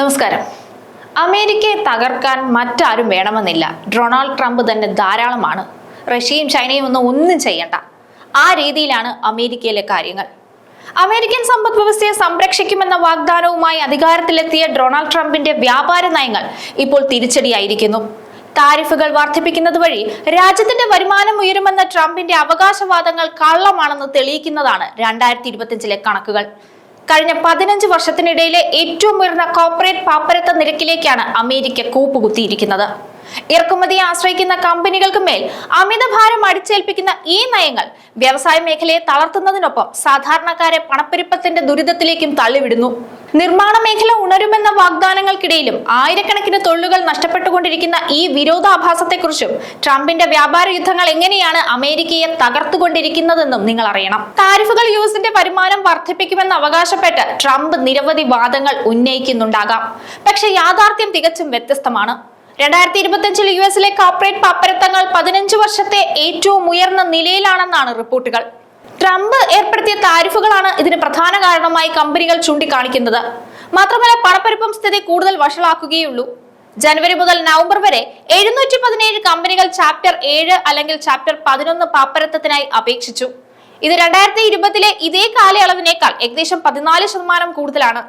നമസ്കാരം. അമേരിക്കയെ തകർക്കാൻ മറ്റാരും വേണമെന്നില്ല. ഡൊണാൾഡ് ട്രംപ് തന്നെ ധാരാളമാണ്. റഷ്യയും ചൈനയും ഒന്നും ഒന്നും ചെയ്യണ്ട. ആ രീതിയിലാണ് അമേരിക്കയിലെ കാര്യങ്ങൾ. അമേരിക്കൻ സമ്പദ് വ്യവസ്ഥയെ സംരക്ഷിക്കുമെന്ന വാഗ്ദാനവുമായി അധികാരത്തിലെത്തിയ ഡൊണാൾഡ് ട്രംപിന്റെ വ്യാപാര നയങ്ങൾ ഇപ്പോൾ തിരിച്ചടിയായിരിക്കുന്നു. താരിഫുകൾ വർദ്ധിപ്പിക്കുന്നത് വഴി രാജ്യത്തിന്റെ വരുമാനം ഉയരുമെന്ന ട്രംപിന്റെ അവകാശവാദങ്ങൾ കള്ളമാണെന്ന് തെളിയിക്കുന്നതാണ് രണ്ടായിരത്തി ഇരുപത്തിയഞ്ചിലെ കണക്കുകൾ. കഴിഞ്ഞ പതിനഞ്ച് വർഷത്തിനിടയിലെ ഏറ്റവും ഉയർന്ന കോർപ്പറേറ്റ് പാപ്പരത്ത നിരക്കിലേക്കാണ് അമേരിക്ക കൂപ്പുകുത്തിയിരിക്കുന്നത്. ഇറക്കുമതിയെ ആശ്രയിക്കുന്ന കമ്പനികൾക്ക് മേൽ അമിതഭാരം അടിച്ചേൽപ്പിക്കുന്ന ഈ നയങ്ങൾ വ്യവസായ മേഖലയെ തളർത്തുന്നതിനൊപ്പം സാധാരണക്കാരെ പണപ്പെരുപ്പത്തിന്റെ ദുരിതത്തിലേക്കും തള്ളിവിടുന്നു. നിർമ്മാണ മേഖല ഉണരുമെന്ന വാഗ്ദാനങ്ങൾക്കിടയിലും ആയിരക്കണക്കിന് തൊഴിലുകൾ നഷ്ടപ്പെട്ടുകൊണ്ടിരിക്കുന്ന ഈ വിരോധാഭാസത്തെക്കുറിച്ചും ട്രംപിന്റെ വ്യാപാര യുദ്ധങ്ങൾ എങ്ങനെയാണ് അമേരിക്കയെ തകർത്തുകൊണ്ടിരിക്കുന്നതെന്നും നിങ്ങൾ അറിയണം. താരിഫുകൾ യു എസിന്റെ വരുമാനം വർദ്ധിപ്പിക്കുമെന്ന് അവകാശപ്പെട്ട് ട്രംപ് നിരവധി വാദങ്ങൾ ഉന്നയിക്കുന്നുണ്ടാകാം. പക്ഷെ യാഥാർത്ഥ്യം തികച്ചും വ്യത്യസ്തമാണ്. രണ്ടായിരത്തി ഇരുപത്തിയഞ്ചിൽ യു എസിലെ കോർപ്പറേറ്റ് പാപ്പരത്തങ്ങൾ പതിനഞ്ച് വർഷത്തെ ഏറ്റവും ഉയർന്ന നിലയിലാണെന്നാണ് റിപ്പോർട്ടുകൾ. ട്രംപ് ഏർപ്പെടുത്തിയ താരിഫുകളാണ് ഇതിന് പ്രധാന കാരണമായി കമ്പനികൾ ചൂണ്ടിക്കാണിക്കുന്നത്. മാത്രമല്ല പണപ്പെരുപ്പം സ്ഥിതി കൂടുതൽ വഷളാക്കുകയുള്ളൂ. ജനുവരി മുതൽ നവംബർ വരെ എഴുന്നൂറ്റി പതിനേഴ് കമ്പനികൾ ചാപ്റ്റർ ഏഴ് അല്ലെങ്കിൽ ചാപ്റ്റർ പതിനൊന്ന് പാപ്പരത്തത്തിനായി അപേക്ഷിച്ചു. ഇത് രണ്ടായിരത്തി ഇരുപതിലെ ഇതേ കാലയളവിനേക്കാൾ ഏകദേശം പതിനാല് ശതമാനം കൂടുതലാണ്.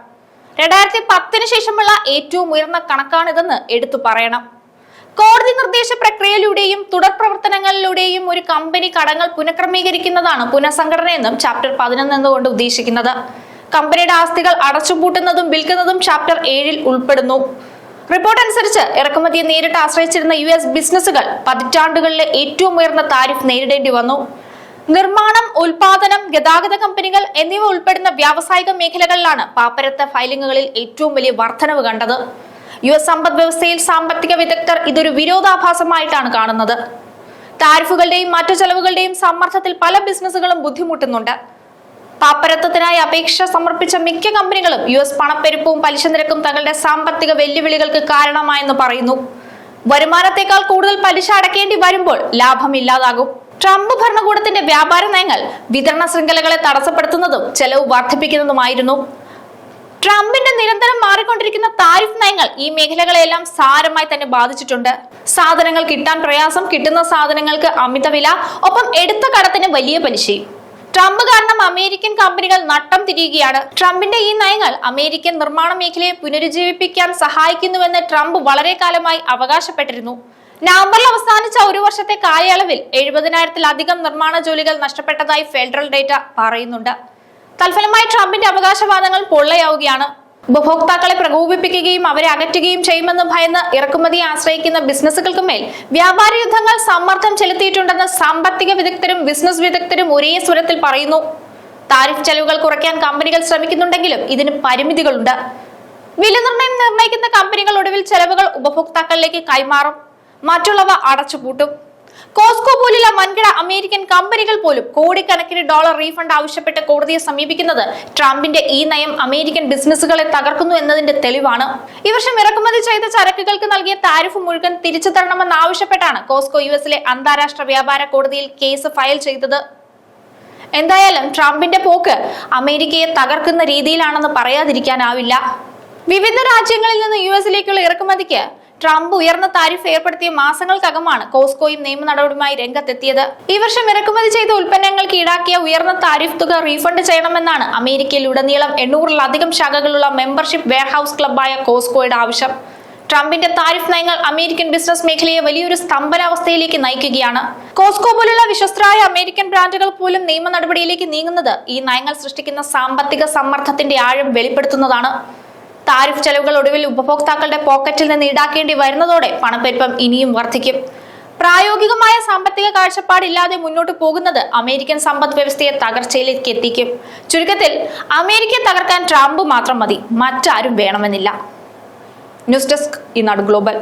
രണ്ടായിരത്തി പത്തിന് ശേഷമുള്ള ഏറ്റവും ഉയർന്ന കണക്കാണിതെന്ന് എടുത്തു പറയണം. കോടതി നിർദ്ദേശ പ്രക്രിയയിലൂടെയും തുടർ പ്രവർത്തനങ്ങളിലൂടെയും ഒരു കമ്പനി കടങ്ങൾ പുനഃക്രമീകരിക്കുന്നതാണ് പുനഃസംഘടനയെന്നും ചാപ്റ്റർ പതിനൊന്ന് എന്നുകൊണ്ട് ഉദ്ദേശിക്കുന്നത്. കമ്പനിയുടെ ആസ്തികൾ അടച്ചുപൂട്ടുന്നതും വിൽക്കുന്നതും ചാപ്റ്റർ ഏഴിൽ ഉൾപ്പെടുന്നു. റിപ്പോർട്ട് അനുസരിച്ച് ഇറക്കുമതിയെ നേരിട്ട് ആശ്രയിച്ചിരുന്ന യു എസ് ബിസിനസ്സുകൾ പതിറ്റാണ്ടുകളിലെ ഏറ്റവും ഉയർന്ന താരിഫ് നേരിടേണ്ടി വന്നു. നിർമ്മാണം ഉൽപാദനം ഗതാഗത കമ്പനികൾ എന്നിവ ഉൾപ്പെടുന്ന വ്യാവസായിക മേഖലകളിലാണ് പാപ്പരത്ത ഫയലിങ്ങുകളിൽ ഏറ്റവും വലിയ വർധനവ് കണ്ടത്. യു എസ് സമ്പദ് വ്യവസ്ഥയിൽ സാമ്പത്തിക വിദഗ്ധർ ഇതൊരു വിരോധാഭാസമായിട്ടാണ് കാണുന്നത്. താരിഫുകളുടെയും മറ്റു ചെലവുകളുടെയും സമ്മർദ്ദത്തിൽ പല ബിസിനസ്സുകളും ബുദ്ധിമുട്ടുന്നുണ്ട്. പാപ്പരത്വത്തിനായി അപേക്ഷ സമർപ്പിച്ച മിക്ക കമ്പനികളും യു എസ് പണപ്പെരുപ്പവും പലിശ നിരക്കും തങ്ങളുടെ സാമ്പത്തിക വെല്ലുവിളികൾക്ക് കാരണമായെന്ന് പറയുന്നു. വരുമാനത്തെക്കാൾ കൂടുതൽ പലിശ അടക്കേണ്ടി വരുമ്പോൾ ലാഭം ഇല്ലാതാകും. ട്രംപ് ഭരണകൂടത്തിന്റെ വ്യാപാര നയങ്ങൾ വിതരണ ശൃംഖലകളെ തടസ്സപ്പെടുത്തുന്നതും ചെലവ് വർദ്ധിപ്പിക്കുന്നതുമായിരുന്നു. ട്രംപിന്റെ നിരന്തരം മാറിക്കൊണ്ടിരിക്കുന്ന താരിഫ് നയങ്ങൾ ഈ മേഖലകളെല്ലാം സാരമായി തന്നെ ബാധിച്ചിട്ടുണ്ട്. സാധനങ്ങൾ കിട്ടാൻ പ്രയാസം കിട്ടുന്ന സാധനങ്ങൾക്ക് അമിത വില ഒപ്പം എടുത്ത കടത്തിന് വലിയ പലിശയും. ട്രംപ് കാരണം അമേരിക്കൻ കമ്പനികൾ നട്ടം തിരിയുകയാണ്. ട്രംപിന്റെ ഈ നയങ്ങൾ അമേരിക്കൻ നിർമ്മാണ മേഖലയെ പുനരുജ്ജീവിപ്പിക്കാൻ സഹായിക്കുന്നുവെന്ന് ട്രംപ് വളരെ കാലമായി അവകാശപ്പെട്ടിരുന്നു. നവംബറിൽ അവസാനിച്ച ഒരു വർഷത്തെ കാലയളവിൽ എഴുപതിനായിരത്തിലധികം നിർമ്മാണ ജോലികൾ നഷ്ടപ്പെട്ടതായി ഫെഡറൽ ഡേറ്റ പറയുന്നുണ്ട്. തൽഫലമായി ട്രംപിന്റെ അവകാശവാദങ്ങൾ പൊള്ളയാവുകയാണ്. ഉപഭോക്താക്കളെ പ്രകോപിപ്പിക്കുകയും അവരെ അകറ്റുകയും ചെയ്യുമെന്ന് ഭയന്ന് ഇറക്കുമതിയെ ആശ്രയിക്കുന്ന ബിസിനസ്സുകൾക്ക് മേൽ വ്യാപാര യുദ്ധങ്ങൾ സമ്മർദ്ദം ചെലുത്തിയിട്ടുണ്ടെന്ന് സാമ്പത്തിക വിദഗ്ധരും ബിസിനസ് വിദഗ്ധരും ഒരേ സ്വരത്തിൽ പറയുന്നു. താരിഫ് ചെലവുകൾ കുറയ്ക്കാൻ കമ്പനികൾ ശ്രമിക്കുന്നുണ്ടെങ്കിലും ഇതിന് പരിമിതികളുണ്ട്. വിലനിർണയം നിർണയിക്കുന്ന കമ്പനികൾ ഒടുവിൽ ചെലവുകൾ ഉപഭോക്താക്കളിലേക്ക് കൈമാറും. മറ്റുള്ളവ അടച്ചുപൂട്ടും. കോസ്കോ പോലുള്ള വൻകിട അമേരിക്കൻ കമ്പനികൾ പോലും കോടിക്കണക്കിന് ഡോളർ റീഫണ്ട് ആവശ്യപ്പെട്ട് കോടതിയെ സമീപിക്കുന്നത് ട്രംപിന്റെ ഈ നയം അമേരിക്കൻ ബിസിനസ്സുകളെ തകർക്കുന്നു എന്നതിന്റെ തെളിവാണ്. ഈ വർഷം ഇറക്കുമതി ചെയ്ത ചരക്കുകൾക്ക് നൽകിയ താരിഫ് മുഴുവൻ തിരിച്ചു തരണമെന്ന് ആവശ്യപ്പെട്ടാണ് കോസ്കോ യു എസിലെ അന്താരാഷ്ട്ര വ്യാപാര കോടതിയിൽ കേസ് ഫയൽ ചെയ്തത്. എന്തായാലും ട്രംപിന്റെ പോക്ക് അമേരിക്കയെ തകർക്കുന്ന രീതിയിലാണെന്ന് പറയാതിരിക്കാനാവില്ല. വിവിധ രാജ്യങ്ങളിൽ നിന്ന് യു എസിലേക്കുള്ള ഇറക്കുമതിക്ക് ട്രംപ് ഉയർന്ന താരിഫ് ഏർപ്പെടുത്തിയ മാസങ്ങൾക്കകമാണ് കോസ്കോയും നിയമ നടപടിയുമായി രംഗത്തെത്തിയത്. ഈ വർഷം ഇറക്കുമതി ചെയ്ത ഉൽപ്പന്നങ്ങൾക്ക് ഈടാക്കിയ ഉയർന്ന താരിഫ് തുക റീഫണ്ട് ചെയ്യണമെന്നാണ് അമേരിക്കയിൽ ഉടനീളം എണ്ണൂറിലധികം ശാഖകളുള്ള മെമ്പർഷിപ്പ് വെയർഹൌസ് ക്ലബായ കോസ്കോയുടെ ആവശ്യം. ട്രംപിന്റെ താരിഫ് നയങ്ങൾ അമേരിക്കൻ ബിസിനസ് മേഖലയെ വലിയൊരു സ്തംഭനാവസ്ഥയിലേക്ക് നയിക്കുകയാണ്. കോസ്കോ പോലുള്ള വിശ്വസ്തരായ അമേരിക്കൻ ബ്രാൻഡുകൾ പോലും നിയമ നടപടിയിലേക്ക് നീങ്ങുന്നത് ഈ നയങ്ങൾ സൃഷ്ടിക്കുന്ന സാമ്പത്തിക സമ്മർദ്ദത്തിന്റെ ആഴം വെളിപ്പെടുത്തുന്നതാണ്. താരിഫ് ചെലവുകൾ ഒടുവിൽ ഉപഭോക്താക്കളുടെ പോക്കറ്റിൽ നിന്ന് ഈടാക്കേണ്ടി വരുന്നതോടെ പണപ്പെരുപ്പം ഇനിയും വർദ്ധിക്കും. പ്രായോഗികമായ സാമ്പത്തിക കാഴ്ചപ്പാടില്ലാതെ മുന്നോട്ട് പോകുന്നത് അമേരിക്കൻ സമ്പദ് വ്യവസ്ഥയെ തകർച്ചയിലേക്ക് എത്തിക്കും. ചുരുക്കത്തിൽ അമേരിക്കയെ തകർക്കാൻ ട്രംപ് മാത്രം മതി മറ്റാരും വേണമെന്നില്ല. News desk Eenadu global.